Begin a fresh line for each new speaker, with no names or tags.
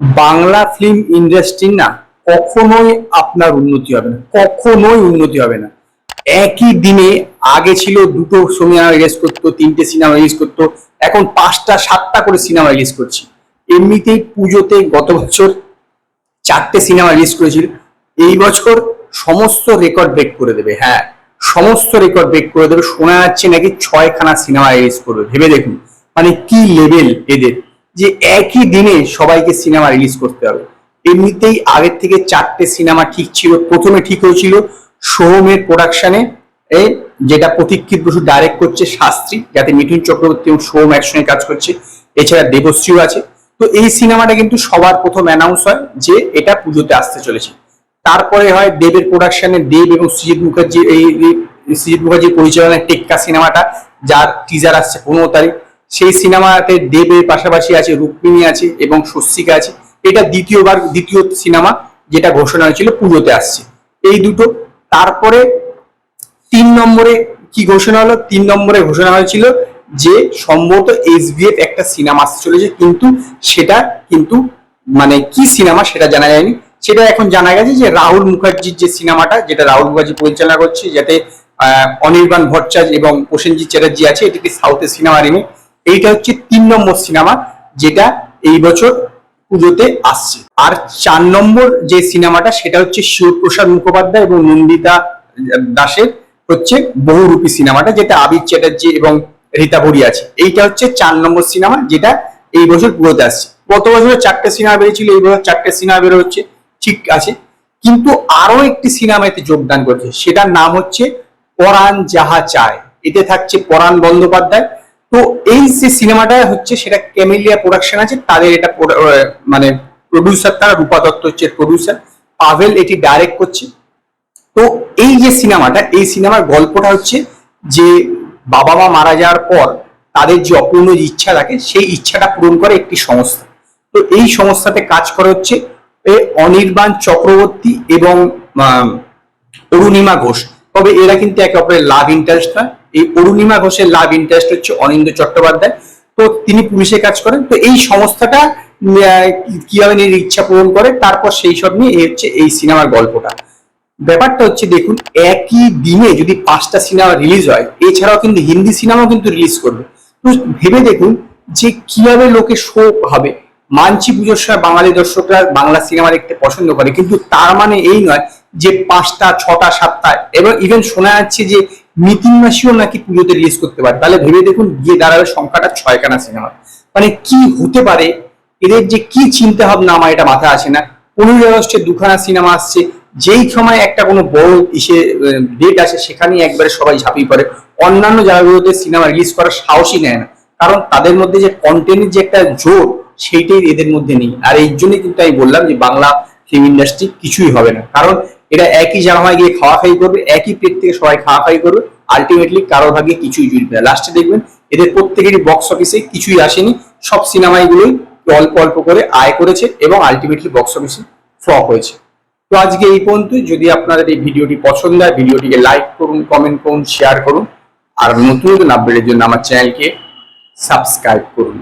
Bangla film industry না কখনোই আপনার উন্নতি হবে না, কখনোই উন্নতি হবে না। একই দিনে আগে ছিল দুটো সিনেমা রিলিজ করতো, তিনটে সিনেমা রিলিজ করতো, এখন পাঁচটা, সাতটা করে সিনেমা রিলিজ করছি। এমনিতেই পুজোতে গত বছর চারটে সিনেমা রিলিজ করেছিল। এই বছর সমস্ত রেকর্ড ব্রেক করে দেবে হ্যাঁ সমস্ত রেকর্ড ব্রেক করে দেবে। শোনা যাচ্ছে নাকি ছয়খানা সিনেমা রিলিজ করবে, ভেবে দেখুন। মানে কি লেভেল এদের? যে একই দিনে সবাইকে সিনেমা রিলিজ করতে হবে। এমনিতেই আগের থেকে চারটে সিনেমা ঠিক ছিল, প্রথমে ঠিক হয়েছিল সোহমের প্রোডাকশনে যেটা প্রতীক্ষিত বসু ডাইরেক্ট করছে শাস্ত্রী, যাতে মিঠুন চক্রবর্তী এবং সোহম একসঙ্গে কাজ করছে। এছাড়া দেবশ্রীও আছে। তো এই সিনেমাটা কিন্তু সবার প্রথম অ্যানাউন্স হয় যে এটা পুজোতে আসতে চলেছে। তারপরে হয় দেবের প্রোডাকশনে দেব এবং সৃজিত মুখার্জি, এই সৃজিত মুখার্জির পরিচালনায় টেক্কা সিনেমাটা, যার টিজার আসছে পনেরো তারিখ। সেই সিনেমাতে দেবের পাশাপাশি আছে, রুক্মিণী আছে এবং স্বস্তিকা আছে। এটা দ্বিতীয়বার, দ্বিতীয় সিনেমা যেটা ঘোষণা হয়েছিল, পুজোতে আসছে। এই দুটো। তারপরে তিন নম্বরে কি ঘোষণা হলো? তিন নম্বরে ঘোষণা হয়েছিল যে সম্ভবত এসবিএফ একটা সিনেমা আসতে চলেছে, কিন্তু সেটা কিন্তু মানে কি সিনেমা সেটা জানা যায়নি। সেটা এখন জানা গেছে যে রাহুল মুখার্জির যে সিনেমাটা, যেটা রাহুল মুখার্জি পরিচালনা করছে, যাতে অনির্বাণ ভট্টাচার্য এবং প্রসেনজিৎ চ্যাটার্জি আছে এটিকে সাউথের সিনেমা রিমে এইটা হচ্ছে তিন নম্বর সিনেমা যেটা এই বছর পুজোতে আসছে। আর চার নম্বর যে সিনেমাটা সেটা হচ্ছে শিবপ্রসাদ মুখোপাধ্যায় এবং নন্দিতা দাসের হচ্ছে বহুরূপী সিনেমাটা, যেটা আবির চ্যাটার্জি এবং রীতা ভরি আছে। এইটা হচ্ছে চার নম্বর সিনেমা যেটা এই বছর পুরোতে আসছে। গত বছর চারটে সিনেমা বেরিয়েছিল, এই বছর চারটে সিনেমা বেরো হচ্ছে ঠিক আছে। কিন্তু আরও একটি সিনেমা এতে যোগদান করেছে, সেটার নাম হচ্ছে পরাণ যাহা চায়। এতে থাকছে পরাণ বন্দ্যোপাধ্যায় তো এই যে সিনেমাটা হচ্ছে, সেটা ক্যামেলিয়া প্রোডাকশন আছে, তাদের এটা মানে প্রডিউসার তারা, রূপা দত্ত হচ্ছে প্রডিউসার পাভেল এটি ডাইরেক্ট করছে। তো এই যে সিনেমাটা, এই সিনেমার গল্পটা হচ্ছে যে বাবা মা মারা যাওয়ার পর তাদের যে অপূর্ণ ইচ্ছা থাকে, সেই ইচ্ছাটা পূরণ করে একটি সংস্থা। তো এই সংস্থাতে কাজ করা হচ্ছে অনির্বাণ চক্রবর্তী এবং অরুণিমা ঘোষ। তবে এরা কিন্তু একে অপরের লাভ ইন্টারেস্ট নয় এই অরুণিমা ঘোষের লাভ ইন্টারেস্ট হচ্ছে অনিন্দ চট্টোপাধ্যায়। তো তিনি পুলিশে কাজ করেন। তো এই সংস্থাটা কীভাবে নিজের ইচ্ছা পূরণ করে, তারপর সেই সব নিয়ে এই হচ্ছে এই সিনেমার গল্পটা। ব্যাপারটা হচ্ছে দেখুন, একই দিনে যদি পাঁচটা সিনেমা রিলিজ হয়, এছাড়াও কিন্তু হিন্দি সিনেমাও কিন্তু রিলিজ করবে। তো ভেবে দেখুন যে কীভাবে লোকে শোক হবে। মানছি পুজোর সময় বাঙালি দর্শকরা বাংলা সিনেমা দেখতে পছন্দ করে, কিন্তু তার মানে এই নয় যে পাঁচটা, ছটা, সাতটা, এবং ইভেন শোনা যাচ্ছে যে মিতিন মাসিও নাকি পুজোতে রিলিজ করতে পারে। তাহলে ভেবে দেখুন গিয়ে দাঁড়াবে সংখ্যাটা ছয়খানা সিনেমা মানে কি হতে পারে? এদের যে কি চিন্তা ভাবনা আমার এটা মাথায় আসে না। পনেরোই আগস্টে দুখানা সিনেমা আসছে, যেই সময় একটা কোনো বড় ইসে ডেট আসে সেখানেই একবারে সবাই ঝাঁপিয়ে পড়ে। অন্যান্য জায়গাগুলোতে সিনেমা রিলিজ করার সাহসই নেয় না। কারণ তাদের মধ্যে যে কন্টেন্টের যে একটা জোর সেইটাই এদের মধ্যে নেই। আর এই জন্যই কিন্তু আমি বললাম যে বাংলা ফিল্ম ইন্ডাস্ট্রি কিছুই হবে না। কারণ এরা একই জায়গায় গিয়ে খাওয়া খাই করবে, একই পেট থেকে সবাই খাওয়া খাই করবে আলটিমেটলি কারও ভাগে কিছুই জুটবে না। লাস্টে দেখবেন, এদের প্রত্যেকেরই বক্স অফিসে কিছুই আসেনি। সব সিনেমাগুলোই অল্প অল্প করে আয় করেছে এবং আলটিমেটলি বক্স অফিসে ফ্লপ হয়েছে। তো আজকে এই পর্যন্ত। যদি আপনাদের এই ভিডিওটি পছন্দ হয়, ভিডিওটিকে লাইক করুন কমেন্ট করুন শেয়ার করুন। আর নতুন নতুন আপডেটের জন্য আমার চ্যানেলকে সাবস্ক্রাইব করুন।